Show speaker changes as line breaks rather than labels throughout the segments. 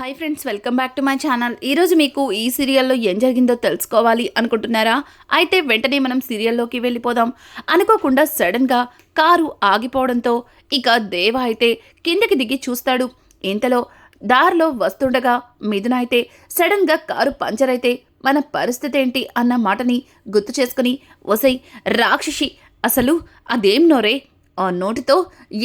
Hi friends welcome back to my channel. ఈరోజు మీకు ఈ సీరియల్లో ఏం జరిగిందో తెలుసుకోవాలి అనుకుంటున్నారా? అయితే వెంటనే మనం సీరియల్లోకి వెళ్ళిపోదాం. అనుకోకుండా సడన్గా కారు ఆగిపోవడంతో ఇక దేవ అయితే కిందకి దిగి చూస్తాడు. ఇంతలో దారిలో వస్తుండగా మిథున అయితే సడన్గా కారు పంచర్ అయితే మన పరిస్థితి ఏంటి అన్న మాటని గుర్తు చేసుకుని వసై రాక్షసి అసలు అదేం నోరే? ఆ నోటితో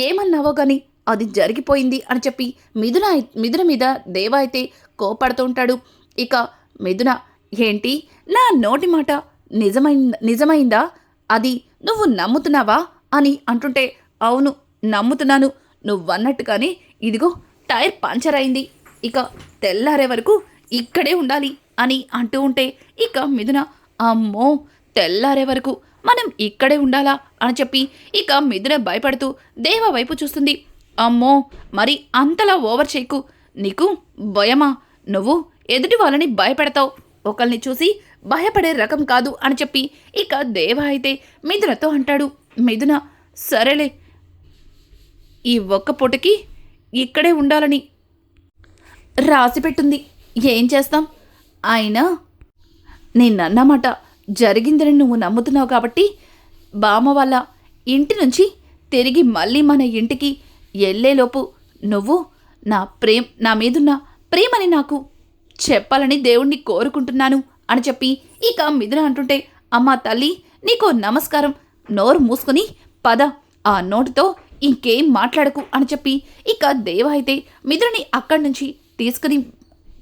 ఏమన్నావో కానీ అది జరిగిపోయింది అని చెప్పి మిథున మిథున మీద దేవ అయితే కోపడుతూ ఉంటాడు. ఇక మిథున ఏంటి? నా నోటి మాట నిజమై నిజమైందా? అది నువ్వు నమ్ముతున్నావా? అని అంటుంటే అవును నమ్ముతున్నాను. నువ్వన్నట్టుగానే ఇదిగో టైర్ పంచర్ అయింది. ఇక తెల్లారే వరకు ఇక్కడే ఉండాలి అని అంటూ ఉంటే ఇక మిథున అమ్మో తెల్లారే వరకు మనం ఇక్కడే ఉండాలా? అని చెప్పి ఇక మిథున భయపడుతూ దేవ వైపు చూస్తుంది. అమ్మో మరి అంతలా ఓవర్ చేయకు. నీకు భయమా? నువ్వు ఎదుటి వాళ్ళని భయపెడతావు. ఒకరిని చూసి భయపడే రకం కాదు అని చెప్పి ఇక దేవ అయితే మిథునతో అంటాడు. మిథున సరేలే. ఈ ఒక్క పూటకి ఇక్కడే ఉండాలని రాసిపెట్టుంది ఏం చేస్తాం? అయినా నేనన్నమాట జరిగిందని నువ్వు నమ్ముతున్నావు కాబట్టి బామ్మ వాళ్ళ ఇంటి నుంచి తిరిగి మళ్ళీ మన ఇంటికి ఎల్లేలోపు నువ్వు నా ప్రేమ నా మీదున్న ప్రేమని నాకు చెప్పాలని దేవుణ్ణి కోరుకుంటున్నాను అని చెప్పి ఇక మిథున అంటుంటే అమ్మా తల్లి నీకో నమస్కారం నోరు మూసుకుని పద ఆ నోటితో ఇంకేం మాట్లాడకు అని చెప్పి ఇక దేవ అయితే మిథుని అక్కడి నుంచి తీసుకుని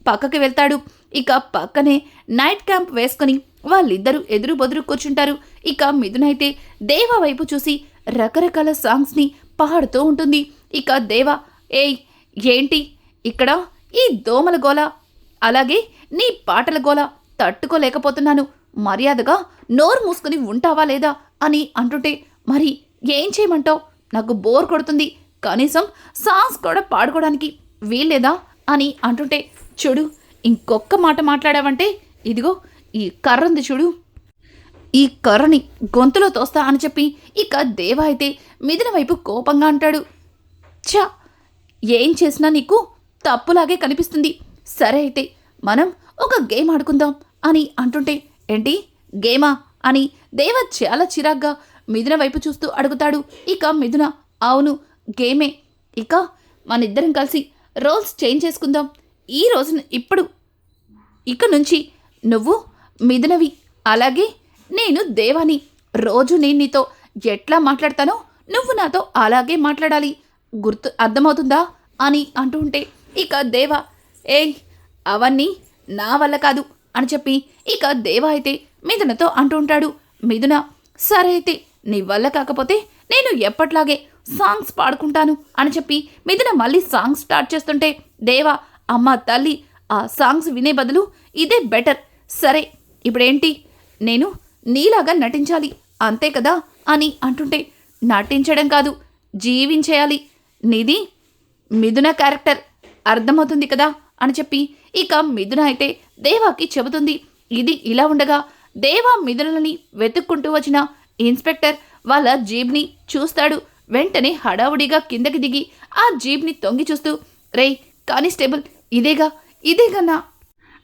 పక్కకి వెళ్తాడు. ఇక పక్కనే నైట్ క్యాంప్ వేసుకుని వాళ్ళిద్దరూ ఎదురు బొదురు కూర్చుంటారు. ఇక మిథునైతే దేవ వైపు చూసి రకరకాల సాంగ్స్ని పాడుతూ ఉంటుంది. ఇక దేవ ఏయ్ ఏంటి? ఇక్కడ ఈ దోమల గోల అలాగే నీ పాటల గోల తట్టుకోలేకపోతున్నాను. మర్యాదగా నోరు మూసుకుని ఉంటావా లేదా అని అంటుంటే మరి ఏం చేయమంటావు? నాకు బోర్ కొడుతుంది. కనీసం సాంగ్స్ కూడా పాడుకోవడానికి వీల్లేదా అని అంటుంటే చూడు ఇంకొక మాట మాట్లాడావంటే ఇదిగో ఈ కర్ర ఉంది చూడు. ఈ కర్రని గొంతులో తోస్తా అని చెప్పి ఇక దేవ అయితే మిదిన వైపు కోపంగా అంటాడు. ఛ! ఏం చేసినా నీకు తప్పులాగే కనిపిస్తుంది. సరే అయితే మనం ఒక గేమ్ ఆడుకుందాం అని అంటుంటే ఏంటి? గేమా? అని దేవ చాలా చిరాగ్గా మిథున వైపు చూస్తూ అడుగుతాడు. ఇక మిథున అవును గేమే. ఇక మనిద్దరం కలిసి రోల్స్ చేంజ్ చేసుకుందాం. ఈ రోజున ఇప్పుడు ఇక నుంచి నువ్వు మిథునవి అలాగే నేను దేవాని. రోజు నేను నీతో ఎట్లా మాట్లాడతానో నువ్వు నాతో అలాగే మాట్లాడాలి. గుర్తు అర్థమవుతుందా? అని అంటూ ఉంటే ఇక దేవ ఏయ్ అవన్నీ నా వల్ల కాదు అని చెప్పి ఇక దేవ అయితే మిథునతో అంటూ ఉంటాడు. మిథున సరే అయితే నీ వల్ల కాకపోతే నేను ఎప్పట్లాగే సాంగ్స్ పాడుకుంటాను అని చెప్పి మిథున మళ్ళీ సాంగ్స్ స్టార్ట్ చేస్తుంటే దేవా అమ్మ తల్లి ఆ సాంగ్స్ వినే బదులు ఇదే బెటర్. సరే ఇప్పుడేంటి? నేను నీలాగా నటించాలి అంతే కదా? అని అంటుంటే నటించడం కాదు జీవించేయాలి. నీది మిథున క్యారెక్టర్ అర్థమవుతుంది కదా అని చెప్పి ఇక మిథున అయితే దేవాకి చెబుతుంది. ఇది ఇలా ఉండగా దేవా మిథునలని వెతుక్కుంటూ వచ్చిన ఇన్స్పెక్టర్ వాళ్ళ జీబ్ని చూస్తాడు. వెంటనే హడావుడిగా కిందకి దిగి ఆ జీబ్ని తొంగి చూస్తూ రేయ్ కానిస్టేబుల్ ఇదేగా ఇదేగా నా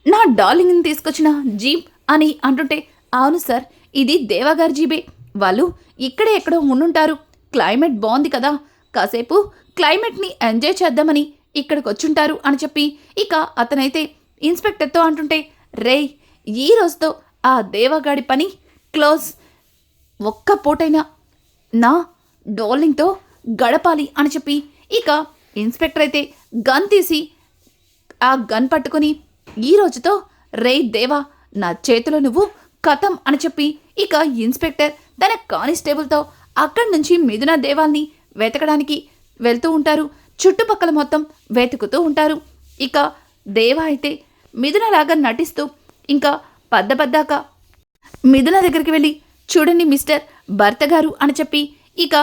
నా డార్లింగ్ని తీసుకొచ్చిన జీప్ అని అంటుంటే అవును సార్ ఇది దేవాగారి జీబే వాళ్ళు ఇక్కడే ఎక్కడో ఉండుంటారు. క్లైమేట్ బాగుంది కదా కాసేపు క్లైమేట్ని ఎంజాయ్ చేద్దామని ఇక్కడికి వచ్చుంటారు అని చెప్పి ఇక అతనైతే ఇన్స్పెక్టర్తో అంటుంటే రేయ్ ఈ రోజుతో ఆ దేవగాడి పని క్లోజ్. ఒక్క పూటైనా నా డోలింగ్తో గడపాలి అని చెప్పి ఇక ఇన్స్పెక్టర్ అయితే గన్ తీసి ఆ గన్ పట్టుకొని ఈ రోజుతో రే దేవా నా చేతిలో నువ్వు కథం అని చెప్పి ఇక ఇన్స్పెక్టర్ తన కానిస్టేబుల్తో అక్కడి నుంచి మిథున దేవాల్ని వెతకడానికి వెళ్తూ ఉంటారు. చుట్టుపక్కల మొత్తం వెతుకుతూ ఉంటారు. ఇక దేవా అయితే మిథునలాగా నటిస్తూ ఇంకా పద్దపద్దాక మిథున దగ్గరికి వెళ్ళి చూడండి మిస్టర్ భర్త గారు అని చెప్పి ఇక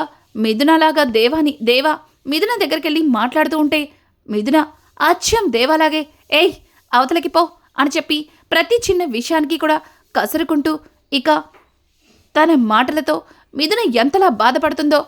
మిథునలాగా దేవాని దేవా మిథున దగ్గరికి వెళ్ళి మాట్లాడుతూ ఉంటే మిథున అచ్చం దేవాలాగే ఏయ్ అవతలకి పో అని చెప్పి ప్రతి చిన్న విషయానికి కూడా కసురుకుంటూ ఇక తన మాటలతో మిథున ఎంతలా బాధపడుతుందో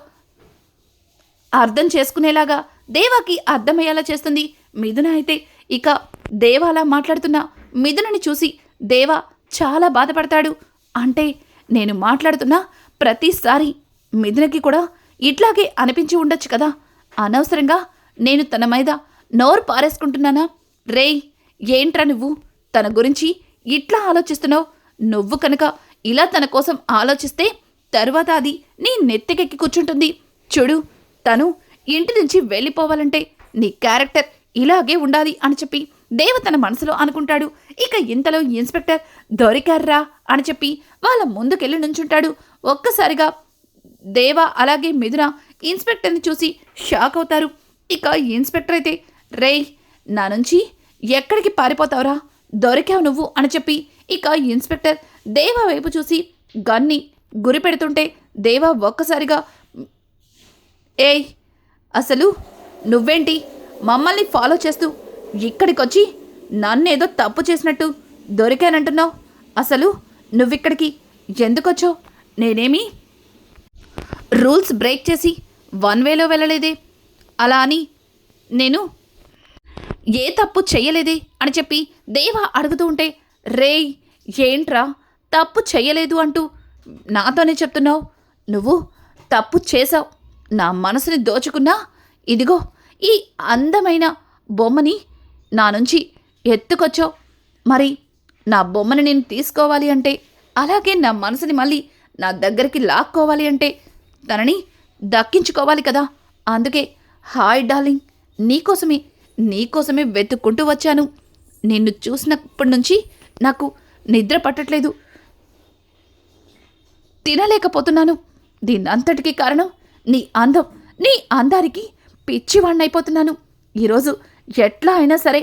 అర్థం చేసుకునేలాగా దేవాకి అర్థమయ్యేలా చేస్తుంది మిథున అయితే ఇక దేవ అలా మాట్లాడుతున్న మిథునని చూసి దేవ చాలా బాధపడతాడు. అంటే నేను మాట్లాడుతున్న ప్రతిసారి మిథునకి కూడా ఇట్లాగే అనిపించి ఉండొచ్చు కదా. అనవసరంగా నేను తన మీద నోరు పారేసుకుంటున్నానా? రేయ్ ఏంట్రా నువ్వు? తన గురించి ఇట్లా ఆలోచిస్తున్నావు? నువ్వు కనుక ఇలా తన కోసం ఆలోచిస్తే తరువాత అది నీ నెత్తికెక్కి కూర్చుంటుంది. చూడు తను ఇంటి నుంచి వెళ్ళిపోవాలంటే నీ క్యారెక్టర్ ఇలాగే ఉండాలి అని చెప్పి దేవ తన మనసులో అనుకుంటాడు. ఇక ఇంతలో ఇన్స్పెక్టర్ దొరికారా అని చెప్పి వాళ్ళ ముందుకెళ్ళి నుంచుంటాడు. ఒక్కసారిగా దేవ అలాగే మిథున ఇన్స్పెక్టర్ని చూసి షాక్ అవుతారు. ఇక ఇన్స్పెక్టర్ అయితే రేయ్ నా నుంచి ఎక్కడికి పారిపోతావురా? దొరికావు నువ్వు అని చెప్పి ఇక ఇన్స్పెక్టర్ దేవ వైపు చూసి గన్ని గురి పెడుతుంటే దేవ ఒక్కసారిగా ఏయ్ అసలు నువ్వేంటి? మమ్మల్ని ఫాలో చేస్తూ ఇక్కడికొచ్చి నన్నేదో తప్పు చేసినట్టు దొరికానంటున్నావు? అసలు నువ్విక్కడికి ఎందుకొచ్చావు? నేనేమి? రూల్స్ బ్రేక్ చేసి వన్ వేలో వెళ్ళలేదే? అలా అని నేను ఏ తప్పు చెయ్యలేదే అని చెప్పి దేవ అడుగుతూ ఉంటే రేయ్ ఏంట్రా? తప్పు చెయ్యలేదు అంటూ నాతోనే చెప్తున్నావు? నువ్వు తప్పు చేసావు నా మనసుని దోచుకున్నా ఇదిగో ఈ అందమైన బొమ్మని నా నుంచి ఎత్తుకొచ్చావు. మరి నా బొమ్మని నేను తీసుకోవాలి అంటే అలాగే నా మనసుని మళ్ళీ నా దగ్గరికి లాక్కోవాలి అంటే తనని దక్కించుకోవాలి కదా. అందుకే హాయ్ డార్లింగ్ నీకోసమే నీకోసమే వెతుక్కుంటూ వచ్చాను. నిన్ను చూసినప్పటి నుంచి నాకు నిద్ర పట్టట్లేదు. తినలేకపోతున్నాను. దీనంతటికీ కారణం నీ అందం నీ అందానికి పిచ్చివాణ్ణైపోతున్నాను. ఈరోజు ఎట్లా అయినా సరే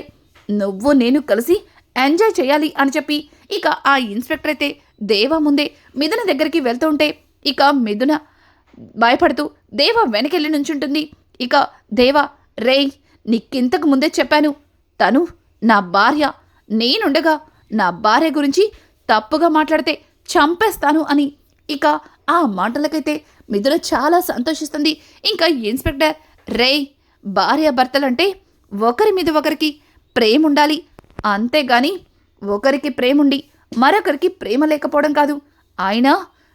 నువ్వు నేను కలిసి ఎంజాయ్ చేయాలి అని చెప్పి ఇక ఆ ఇన్స్పెక్టర్ అయితే దేవా ముందే మిథున దగ్గరికి వెళ్తూ ఉంటే ఇక మిథున భయపడుతూ దేవ వెనకెళ్ళి నుంచుంటుంది. ఇక దేవ రేయ్ నీకింతకు ముందే చెప్పాను. తను నా భార్య నేనుండగా నా భార్య గురించి తప్పుగా మాట్లాడితే చంపేస్తాను అని ఇక ఆ మాటలకైతే మిథున చాలా సంతోషిస్తుంది. ఇంకా ఇన్స్పెక్టర్ రేయ్ భార్య భర్తలంటే ఒకరి మీద ఒకరికి ప్రేమ ఉండాలి అంతేగాని ఒకరికి ప్రేముండి మరొకరికి ప్రేమ లేకపోవడం కాదు. అయినా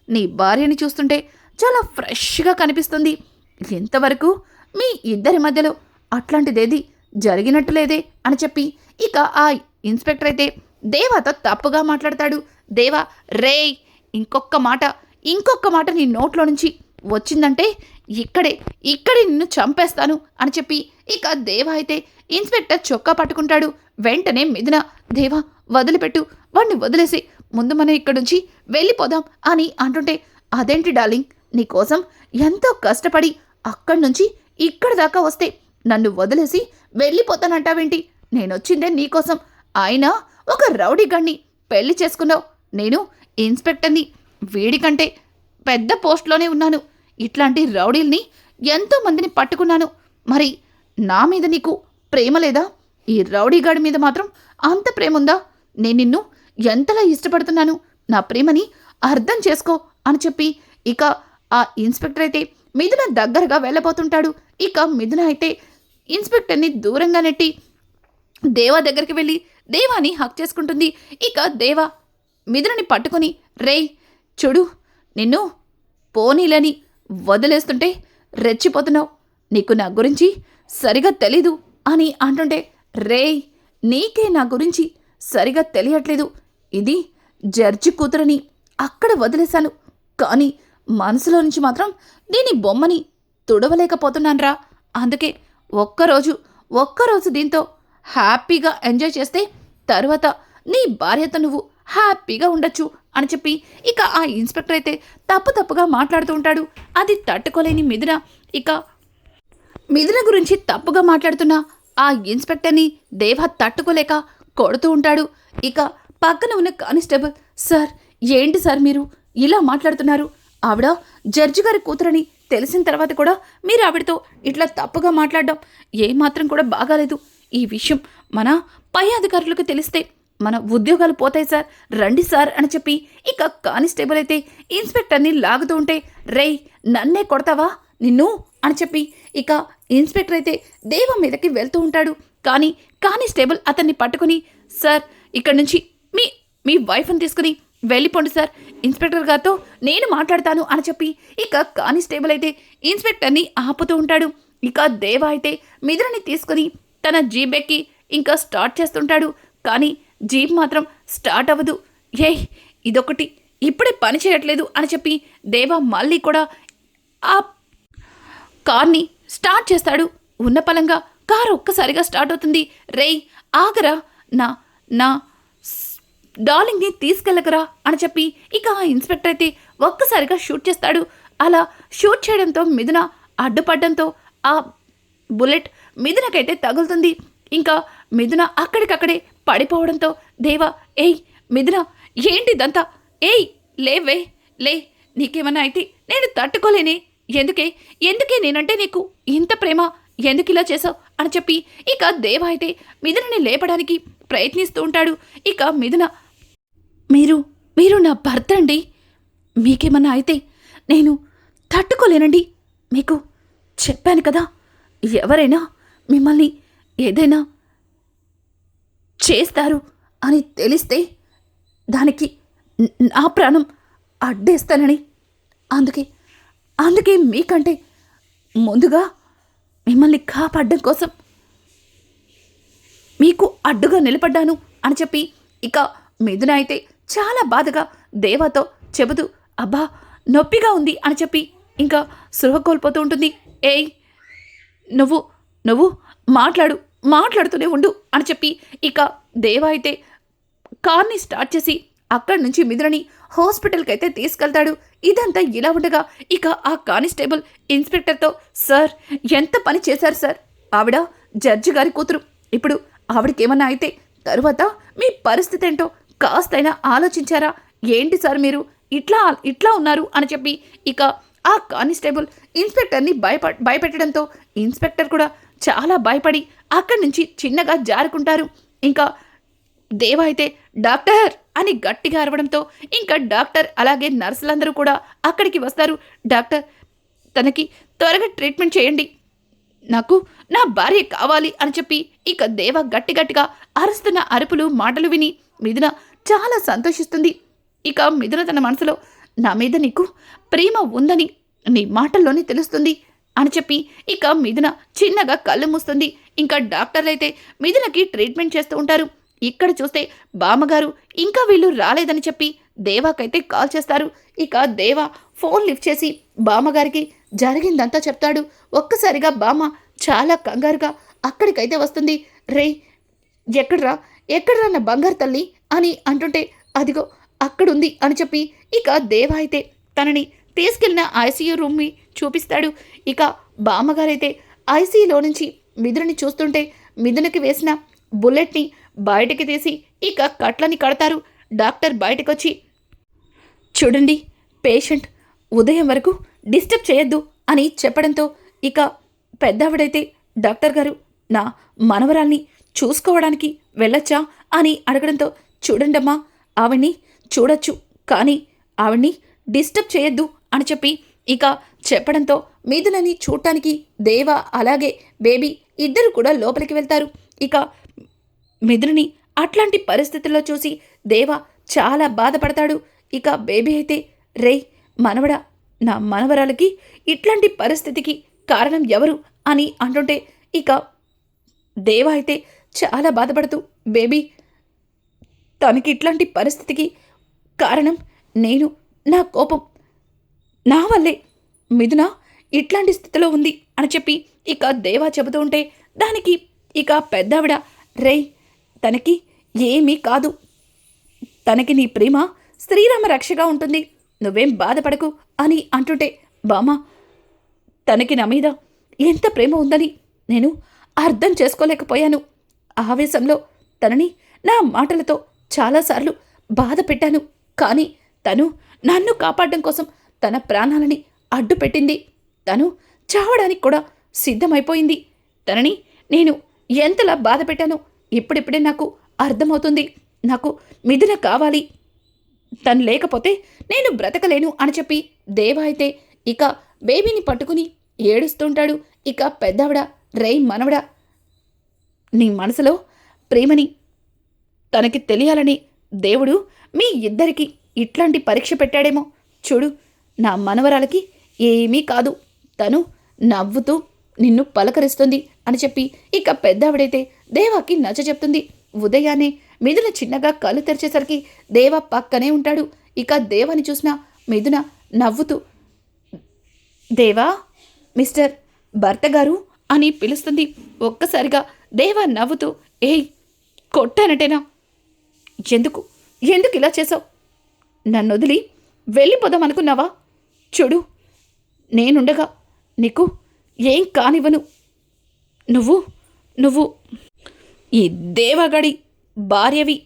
నీ భార్యని చూస్తుంటే చాలా ఫ్రెష్గా కనిపిస్తుంది. ఇంతవరకు మీ ఇద్దరి మధ్యలో అట్లాంటిదేది జరిగినట్టు లేదే అని చెప్పి ఇక ఆ ఇన్స్పెక్టర్ అయితే దేవాతో తప్పుగా మాట్లాడతాడు. దేవా రేయ్ ఇంకొక మాట ఇంకొక మాట నీ నోట్లో నుంచి వచ్చిందంటే ఇక్కడే ఇక్కడే నిన్ను చంపేస్తాను అని చెప్పి ఇక దేవ అయితే ఇన్స్పెక్టర్ చొక్కా పట్టుకుంటాడు. వెంటనే మిథున దేవా వదిలిపెట్టు వాడిని వదిలేసి ముందు మనం ఇక్కడి నుంచి వెళ్ళిపోదాం అని అంటుంటే అదేంటి డార్లింగ్? నీకోసం ఎంతో కష్టపడి అక్కడి నుంచి ఇక్కడ దాకా వస్తే నన్ను వదిలేసి వెళ్ళిపోతానంటావేంటి? నేనొచ్చిందే నీకోసం ఆయన ఒక రౌడీ గణ్ణి పెళ్ళి చేసుకున్నావు. నేను ఇన్స్పెక్టర్ని వీడికంటే పెద్ద పోస్ట్లోనే ఉన్నాను. ఇట్లాంటి రౌడీల్ని ఎంతో మందిని పట్టుకున్నాను. మరి నా మీద నీకు ప్రేమ లేదా? ఈ రౌడీగాడి మీద మాత్రం అంత ప్రేమ ఉందా నేను నిన్ను ఎంతలా ఇష్టపడుతున్నాను? నా ప్రేమని అర్థం చేసుకో అని చెప్పి ఇక ఆ ఇన్స్పెక్టర్ అయితే మిథున దగ్గరగా వెళ్ళబోతుంటాడు. ఇక మిథున అయితే ఇన్స్పెక్టర్ని దూరంగా నెట్టి దేవా దగ్గరికి వెళ్ళి దేవాని హక్ చేసుకుంటుంది. ఇక దేవా మిథునని పట్టుకొని రేయ్ చూడు నిన్ను పోనీలని వదిలేస్తుంటే రెచ్చిపోతున్నావు. నీకు నా గురించి సరిగా తెలీదు అని అంటుంటే రేయ్ నీకే నా గురించి సరిగా తెలియట్లేదు. ఇది జడ్జి కూతురని అక్కడ వదిలేశాను. కానీ మనసులో నుంచి మాత్రం దీని బొమ్మని తుడవలేకపోతున్నానరా. అందుకే ఒక్కరోజు ఒక్కరోజు దీంతో హ్యాపీగా ఎంజాయ్ చేస్తే తర్వాత నీ భార్యతో నువ్వు హ్యాపీగా ఉండొచ్చు. అని చెప్పి ఇక ఆ ఇన్స్పెక్టర్ అయితే తప్పు తప్పుగా మాట్లాడుతూ ఉంటాడు. అది తట్టుకోలేని మిథున. ఇక మిథున గురించి తప్పుగా మాట్లాడుతున్న ఆ ఇన్స్పెక్టర్ని దేవ తట్టుకోలేక కొడుతూ ఉంటాడు. ఇక పక్కన ఉన్న కానిస్టేబుల్ సార్ ఏంటి సార్ మీరు? ఇలా మాట్లాడుతున్నారు. ఆవిడ జడ్జి గారి కూతురని తెలిసిన తర్వాత కూడా మీరు ఆవిడతో ఇట్లా తప్పుగా మాట్లాడడం ఏమాత్రం కూడా బాగాలేదు. ఈ విషయం మన పై అధికారులకు తెలిస్తే మన ఉద్యోగాలు పోతాయి సార్. రండి సార్ అని చెప్పి ఇక కానిస్టేబుల్ అయితే ఇన్స్పెక్టర్ని లాగుతూ ఉంటే రేయ్ నన్నే కొడతావా? నిన్ను? అని చెప్పి ఇక ఇన్స్పెక్టర్ అయితే దేవ మీదకి వెళ్తూ ఉంటాడు. కానీ కానిస్టేబుల్ అతన్ని పట్టుకుని సార్ ఇక్కడి నుంచి మీ మీ వైఫ్ని తీసుకుని వెళ్ళిపోండి సార్. ఇన్స్పెక్టర్ గారితో నేను మాట్లాడతాను అని చెప్పి ఇక కానిస్టేబుల్ అయితే ఇన్స్పెక్టర్ని ఆపుతూ ఉంటాడు. ఇక దేవ అయితే మిథునని తీసుకుని తన జీబెక్కి ఇంకా స్టార్ట్ చేస్తుంటాడు. కానీ జీప్ మాత్రం స్టార్ట్ అవ్వదు. ఏయ్ ఇదొకటి. ఇప్పుడే పని చేయట్లేదు అని చెప్పి దేవా మళ్ళీ కూడా ఆ కార్ని స్టార్ట్ చేస్తాడు. ఉన్న పలంగా కారు ఒక్కసారిగా స్టార్ట్ అవుతుంది. రేయ్ ఆగరా. నా నా డార్లింగ్ని తీసుకెళ్ళకరా అని చెప్పి ఇక ఆ ఇన్స్పెక్టర్ అయితే ఒక్కసారిగా షూట్ చేస్తాడు. అలా షూట్ చేయడంతో మిథున అడ్డుపడడంతో ఆ బుల్లెట్ మిథునకైతే తగులుతుంది. ఇంకా మిథున అక్కడికక్కడే పడిపోవడంతో దేవా ఏయ్ మిథున ఏంటిదంతా? ఏయ్ లేవే లే నీకేమన్నా అయితే నేను తట్టుకోలేనే. ఎందుకే ఎందుకే నేనంటే నీకు ఇంత ప్రేమ? ఎందుకు ఇలా చేసావు అని చెప్పి ఇక దేవ అయితే మిథునని లేపడానికి ప్రయత్నిస్తూ ఉంటాడు. ఇక మిథున మీరు మీరు నా భర్త అండి. మీకేమన్నా అయితే నేను తట్టుకోలేనండి. మీకు చెప్పాను కదా ఎవరైనా మిమ్మల్ని ఏదైనా చేస్తారు అని తెలిస్తే దానికి నా ప్రాణం అడ్డేస్తానని. అందుకే అందుకే మీకంటే ముందుగా మిమ్మల్ని కాపాడడం కోసం మీకు అడ్డుగా నిలబడ్డాను అని చెప్పి ఇక మిథున అయితే చాలా బాధగా దేవాతో చెబుతూ అబ్బా నొప్పిగా ఉంది అని చెప్పి ఇంకా సృహ కోల్పోతూ ఉంటుంది. ఏయ్ నువ్వు నువ్వు మాట్లాడు మాట్లాడుతూనే ఉండు అని చెప్పి ఇక దేవ అయితే కార్ని స్టార్ట్ చేసి అక్కడి నుంచి మిథునని హాస్పిటల్కి అయితే తీసుకెళ్తాడు. ఇదంతా ఇలా ఉండగా ఇక ఆ కానిస్టేబుల్ ఇన్స్పెక్టర్తో సార్ ఎంత పని చేశారు సార్? ఆవిడ జడ్జి గారి కూతురు. ఇప్పుడు ఆవిడకేమన్నా అయితే తరువాత మీ పరిస్థితి ఏంటో కాస్తైనా ఆలోచించారా? ఏంటి సార్ మీరు ఇట్లా ఇట్లా ఉన్నారు? అని చెప్పి ఇక ఆ కానిస్టేబుల్ ఇన్స్పెక్టర్ని భయప భయపెట్టడంతో ఇన్స్పెక్టర్ కూడా చాలా భయపడి అక్కడి నుంచి చిన్నగా జారుకుంటారు. ఇంకా దేవ అయితే డాక్టర్ అని గట్టిగా అరవడంతో ఇంకా డాక్టర్ అలాగే నర్సులందరూ కూడా అక్కడికి వస్తారు. డాక్టర్ తనకి త్వరగా ట్రీట్మెంట్ చేయండి. నాకు నా భార్య కావాలి అని చెప్పి ఇక దేవ గట్టి గట్టిగా అరుస్తున్న అరుపులు మాటలు విని మిథున చాలా సంతోషిస్తుంది. ఇక మిథున తన మనసులో నా మీద నీకు ప్రేమ ఉందని నీ మాటల్లోనే తెలుస్తుంది. అని చెప్పి ఇక మిథున చిన్నగా కళ్ళు మూస్తుంది. ఇంకా డాక్టర్లైతే మిథునకి ట్రీట్మెంట్ చేస్తూ ఉంటారు. ఇక్కడ చూస్తే బామ్మగారు ఇంకా వీళ్ళు రాలేదని చెప్పి దేవాకైతే కాల్ చేస్తారు. ఇక దేవా ఫోన్ లిఫ్ట్ చేసి బామ్మగారికి జరిగిందంతా చెప్తాడు. ఒక్కసారిగా బామ్మ చాలా కంగారుగా అక్కడికైతే వస్తుంది. రే ఎక్కడ్రా ఎక్కడ్రా నా బంగారు తల్లి అని అంటుంటే అదిగో అక్కడుంది అని చెప్పి ఇక దేవా అయితే తనని తీసుకెళ్ళిన ఐసీయూ రూమ్ని చూపిస్తాడు. ఇక బామ్మగారైతే ఐసీయూలో నుంచి మిథుని చూస్తుంటే మిథునికి వేసిన బుల్లెట్ని బయటికి తీసి ఇక కట్లని కడతారు. డాక్టర్ బయటకొచ్చి చూడండి పేషెంట్ ఉదయం వరకు డిస్టర్బ్ చేయొద్దు అని చెప్పడంతో ఇక పెద్దావిడైతే డాక్టర్ గారు నా మనవరాల్ని చూసుకోవడానికి వెళ్ళొచ్చా? అని అడగడంతో చూడండమ్మా ఆవిడ్ని చూడొచ్చు కానీ ఆవిడ్ని డిస్టర్బ్ చేయొద్దు అని చెప్పి ఇక చెప్పడంతో మిథులని చూడటానికి దేవ అలాగే బేబీ ఇద్దరు కూడా లోపలికి వెళ్తారు. ఇక మిథునని అట్లాంటి పరిస్థితుల్లో చూసి దేవ చాలా బాధపడతాడు. ఇక బేబీ అయితే రే మనవడా నా మనవరాలకి ఇట్లాంటి పరిస్థితికి కారణం ఎవరు? అని అంటుంటే ఇక దేవ అయితే చాలా బాధపడుతూ బేబీ తనకి ఇట్లాంటి పరిస్థితికి కారణం నేను నా కోపం నా వల్లే. మిథున ఇట్లాంటి స్థితిలో ఉంది అని చెప్పి ఇక దేవా చెబుతూ ఉంటే దానికి ఇక పెద్దావిడ రేయ్ తనకి ఏమీ కాదు. తనకి నీ ప్రేమ శ్రీరామ రక్షగా ఉంటుంది. నువ్వేం బాధపడకు అని అంటుంటే బామా తనకి నా మీద ఎంత ప్రేమ ఉందని నేను అర్థం చేసుకోలేకపోయాను. ఆవేశంలో తనని నా మాటలతో చాలాసార్లు బాధ పెట్టాను. కానీ తను నన్ను కాపాడడం కోసం తన ప్రాణాలని అడ్డు పెట్టింది తను చావడానికి కూడా సిద్ధమైపోయింది. తనని నేను ఎంతలా బాధ పెట్టానో ఇప్పుడిప్పుడే నాకు అర్థమవుతుంది. నాకు మిథున కావాలి. తను లేకపోతే నేను బ్రతకలేను అని చెప్పి దేవ అయితే ఇక బేబీని పట్టుకుని ఏడుస్తుంటాడు. ఇక పెద్దవిడ రేయ్ మనవడా నీ మనసులో ప్రేమని తనకి తెలియాలని దేవుడు మీ ఇద్దరికి ఇట్లాంటి పరీక్ష పెట్టాడేమో. చూడు నా మనవరాలకి ఏమీ కాదు. తను నవ్వుతూ నిన్ను పలకరిస్తుంది అని చెప్పి ఇక పెద్దావిడైతే దేవాకి నచ్చ చెప్తుంది. ఉదయాన్నే మిథున చిన్నగా కళ్ళు తెరిచేసరికి దేవ పక్కనే ఉంటాడు. ఇక దేవాని చూసిన మిథున నవ్వుతూ దేవా మిస్టర్ భర్త గారు అని పిలుస్తుంది. ఒక్కసారిగా దేవా నవ్వుతూ ఏయ్ కొట్టానటేనా? ఎందుకు? ఎందుకు ఇలా చేసావు నన్ను వదిలి వెళ్ళిపోదాం అనుకున్నావా? చూడు నేనుండగా నీకు ఏం కానివ్వను. నువ్వు నువ్వు ఈ దేవగడి భార్యవి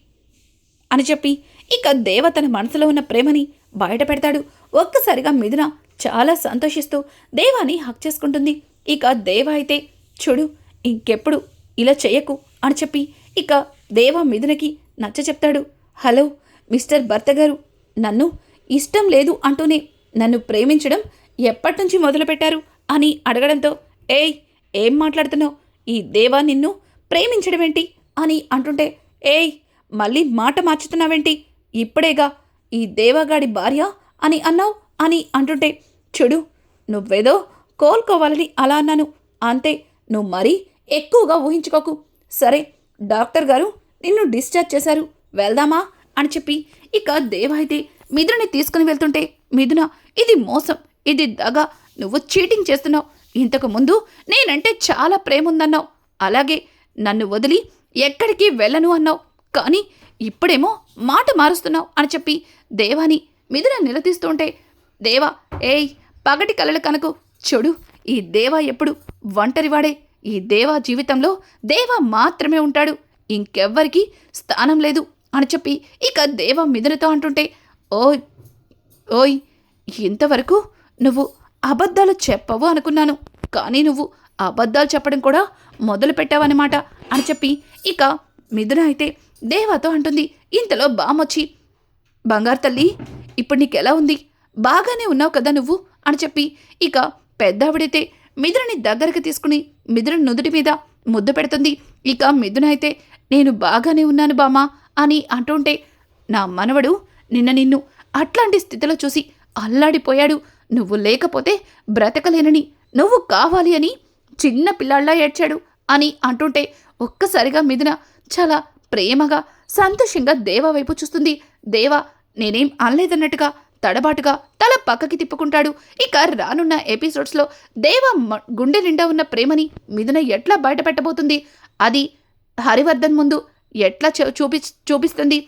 అని చెప్పి ఇక దేవ తన మనసులో ఉన్న ప్రేమని బయట పెడతాడు. ఒక్కసారిగా మిథున చాలా సంతోషిస్తూ దేవాని హక్ చేసుకుంటుంది. ఇక దేవ అయితే చూడు ఇంకెప్పుడు ఇలా చేయకు అని చెప్పి ఇక దేవ మిథునకి నచ్చ చెప్తాడు హలో మిస్టర్ భర్త గారు నన్ను ఇష్టం లేదు అంటూనే నన్ను ప్రేమించడం ఎప్పటి నుంచి మొదలుపెట్టారు? అని అడగడంతో ఏయ్ ఏం మాట్లాడుతున్నావు? ఈ దేవా నిన్ను ప్రేమించడమేంటి? అని అంటుంటే ఏయ్ మళ్ళీ మాట మార్చుతున్నావేంటి? ఇప్పుడేగా ఈ దేవాగాడి భార్య? అని అన్నావు? అని అంటుంటే చూడు నువ్వేదో కోలుకోవాలని అలా అన్నాను. అంతే నువ్వు మరీ ఎక్కువగా ఊహించుకోకు. సరే డాక్టర్ గారు నిన్ను డిశ్చార్జ్ చేశారు. వెళ్దామా? అని చెప్పి ఇక దేవ అయితే మిథునని తీసుకుని వెళ్తుంటే మిథున ఇది మోసం ఇది దగ. నువ్వు చీటింగ్ చేస్తున్నావు. ఇంతకు ముందు నేనంటే చాలా ప్రేమ ఉందన్నావు అలాగే నన్ను వదిలి ఎక్కడికి వెళ్ళను అన్నావు. కానీ ఇప్పుడేమో మాట మారుస్తున్నావు అని చెప్పి దేవాని మిథున నిలదీస్తుంటే దేవా ఏయ్ పగటి కలలు కనుక. చెడు ఈ దేవా ఎప్పుడు ఒంటరివాడే. ఈ దేవా జీవితంలో దేవా మాత్రమే ఉంటాడు. ఇంకెవ్వరికి స్థానం లేదు అని చెప్పి ఇక దేవ మిథునతో అంటుంటే ఓయ్ ఓయ్ ఇంతవరకు నువ్వు అబద్ధాలు చెప్పవు అనుకున్నాను. కానీ నువ్వు అబద్ధాలు చెప్పడం కూడా మొదలు పెట్టావన్నమాట అని చెప్పి ఇక మిథున అయితే దేవాతో అంటుంది. ఇంతలో బామొచ్చి బంగారు తల్లి ఇప్పుడు నీకెలా ఉంది? బాగానే ఉన్నావు కదా నువ్వు? అని చెప్పి ఇక పెద్దావిడైతే మిథునని దగ్గరికి తీసుకుని మిథున నుదుటి మీద ముద్దు పెడుతుంది. ఇక మిథున అయితే నేను బాగానే ఉన్నాను బామా అని అంటుంటే నా మనవడు నిన్న నిన్ను అట్లాంటి స్థితిలో చూసి అల్లాడిపోయాడు. నువ్వు లేకపోతే బ్రతకలేనని నువ్వు కావాలి అని చిన్న పిల్లాళ్ళ ఏడ్చాడు అని అంటుంటే ఒక్కసారిగా మిథున చాలా ప్రేమగా సంతోషంగా దేవ వైపు చూస్తుంది. దేవ నేనేం అనలేదన్నట్టుగా తడబాటుగా తల పక్కకి తిప్పుకుంటాడు. ఇక రానున్న ఎపిసోడ్స్లో దేవ మ- గుండె నిండా ఉన్న ప్రేమని మిథున ఎట్లా బయటపెట్టబోతుంది? అది హరివర్ధన్ ముందు ఎట్లా చూ- చూపి చూపిస్తుంది?